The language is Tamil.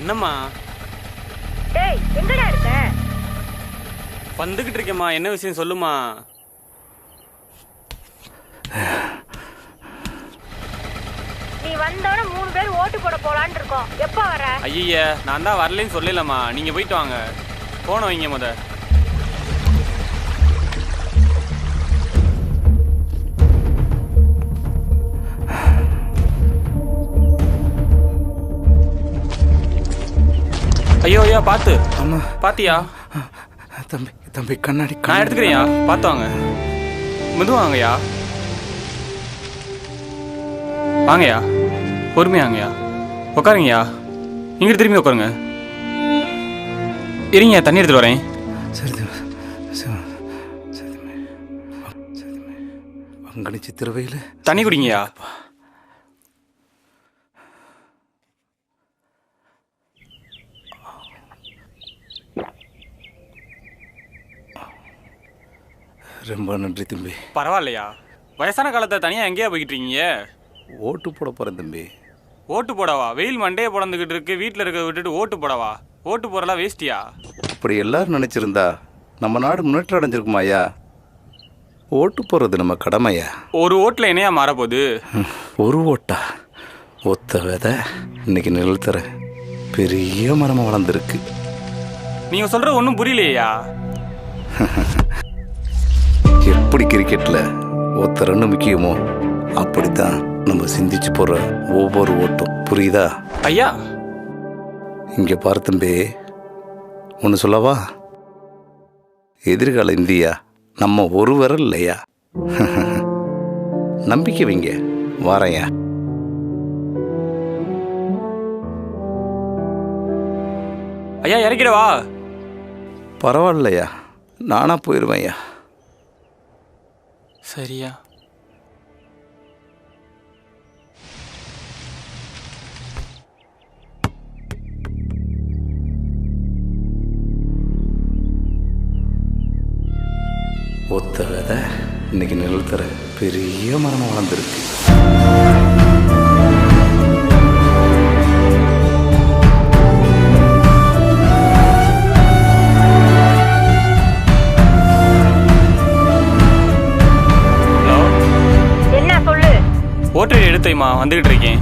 என்னம்மா? டேய் எங்கடா இருக்க? வந்துகிட்டு இருக்கேம்மா. என்ன விஷயம் சொல்லுமா? நீ வந்தவன மூணு பேர் ஓட்டு போட போலான்னு இருக்கோம். எப்போ வர? ஐயா நான் தான் வரலன்னு சொல்லலம்மா. நீங்க போயிட்டு வாங்க. போன வைங்க முத. ஐயா பார்த்து. அம்மா. பாத்தியா தம்பி தம்பி கண்ணாடி நான் எடுத்துக்கிறேன்யா. பார்த்து வாங்க. மெதுவாங்கய்யா வாங்கய்யா. பொறுமையாங்கய்யா உட்காருங்கய்யா இங்கிட்டு திரும்பி உட்காருங்க இருங்க தண்ணி எடுத்துட்டு வரேன். சரி. சரி. பங்குனி சித்திரவையில் தண்ணி குடிங்கய்யா. ரொம்ப நன்றி தம்பி. பரவாயில்லையா? வயசான காலத்தை தனியாக எங்கேயா போய்கிட்டு இருக்கீங்க ஓட்டு போட போகிறேன் தம்பி. ஓட்டு போடவா? வெயில் மண்டையை பிறந்துக்கிட்டு இருக்கு வீட்டில் இருக்க விட்டுட்டு ஓட்டு போடவா? ஓட்டு போடலாம் வேஸ்டியா? அப்படி எல்லாரும் நினச்சிருந்தா நம்ம நாடு முன்னேற்றம் அடைஞ்சிருக்குமா ஐயா? ஓட்டு போடுறது நம்ம கடமையா ஒரு ஓட்டில் என்னையா மாறப்போகுது? ஒரு ஓட்டா? ஒத்த விதை இன்னைக்கு நிழல் தர பெரிய மரமாக வளர்ந்துருக்கு. நீங்கள் சொல்கிற ஒன்றும் புரியலையா எப்படி கிரிக்கெட்ல ஒத்த ரன்னு முக்கியமோ அப்படித்தான் நம்ம சிந்திச்சு போற ஒவ்வொரு ஓட்டம். புரியுதா? ஐயா! இங்க பாரு தம்பி. ஒன்று சொல்லவா? எதிர்கால இந்தியா நம்ம ஒரு விரல் இல்லையா? நம்பிக்கை வைங்க. வாரையா. ஐயா இறக்கிடவா? பரவாயில்லையா. நானா போயிடுவேன் ஐயா. சரியா? ஒத்த விதை இன்னைக்கு நிழல் பெரிய மரமாக வளர்ந்துருக்கு. நிறுத்தைமா வந்துகிட்டு இருக்கேன்.